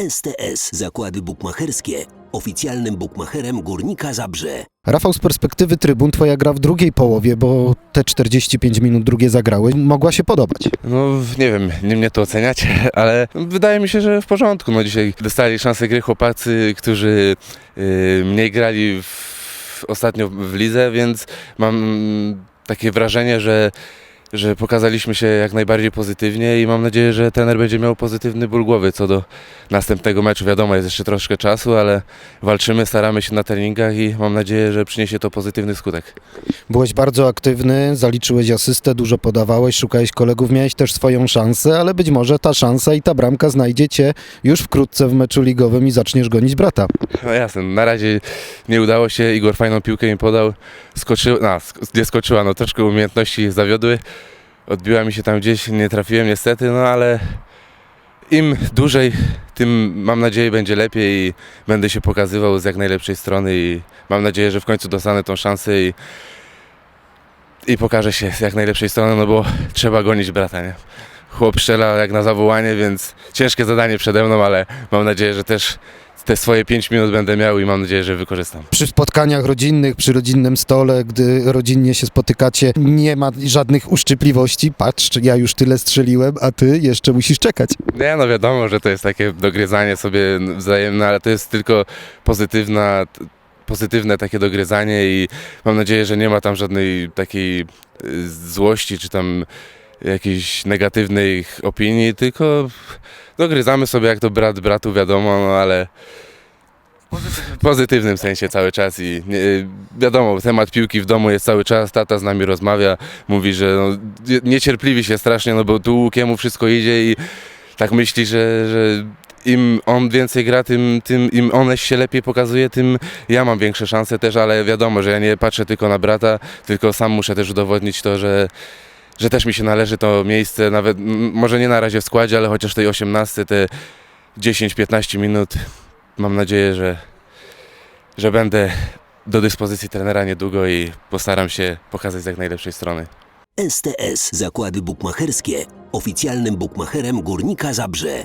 STS Zakłady Bukmacherskie. Oficjalnym bukmacherem Górnika Zabrze. Rafał, z perspektywy trybun twoja gra w drugiej połowie, bo te 45 minut drugie zagrały, mogła się podobać. No nie wiem, nie mnie to oceniać, ale wydaje mi się, że w porządku. No dzisiaj dostali szansę gry chłopacy, którzy y, mniej grali w, ostatnio w lidze, więc mam takie wrażenie, że że pokazaliśmy się jak najbardziej pozytywnie i mam nadzieję, że trener będzie miał pozytywny ból głowy co do następnego meczu. Wiadomo, jest jeszcze troszkę czasu, ale walczymy, staramy się na treningach i mam nadzieję, że przyniesie to pozytywny skutek. Byłeś bardzo aktywny, zaliczyłeś asystę, dużo podawałeś, szukałeś kolegów, miałeś też swoją szansę, ale być może ta szansa i ta bramka znajdzie cię już wkrótce w meczu ligowym i zaczniesz gonić brata. No jasne, na razie nie udało się, Igor fajną piłkę mi podał, skoczyła, no, sk- nie skoczyła, no troszkę umiejętności zawiodły, odbiła mi się tam gdzieś, nie trafiłem niestety, no ale im dłużej, tym mam nadzieję będzie lepiej i będę się pokazywał z jak najlepszej strony i mam nadzieję, że w końcu dostanę tą szansę i, i pokażę się z jak najlepszej strony, no bo trzeba gonić brata, nie? Chłop strzela jak na zawołanie, więc ciężkie zadanie przede mną, ale mam nadzieję, że też te swoje 5 minut będę miał i mam nadzieję, że wykorzystam. Przy spotkaniach rodzinnych, przy rodzinnym stole, gdy rodzinnie się spotykacie, nie ma żadnych uszczypliwości. Patrz, ja już tyle strzeliłem, a ty jeszcze musisz czekać. Nie, no wiadomo, że to jest takie dogryzanie sobie wzajemne, ale to jest tylko pozytywna, pozytywne takie dogryzanie i mam nadzieję, że nie ma tam żadnej takiej y, złości czy tam jakiejś negatywnej opinii, tylko dogryzamy sobie jak to brat bratu wiadomo, no ale w pozytywnym sensie cały czas i nie, wiadomo, temat piłki w domu jest cały czas, tata z nami rozmawia, mówi, że no, niecierpliwi się strasznie, no bo tu Łukiemu wszystko idzie i tak myśli, że, że im on więcej gra, tym, tym im on się lepiej pokazuje, tym ja mam większe szanse też, ale wiadomo, że ja nie patrzę tylko na brata, tylko sam muszę też udowodnić to, że, że też mi się należy to miejsce, nawet może nie na razie w składzie, ale chociaż tej 18, te 10-15 minut, mam nadzieję, że, że będę do dyspozycji trenera niedługo i postaram się pokazać z jak najlepszej strony. STS Zakłady Bukmacherskie. Oficjalnym bukmacherem Górnika Zabrze.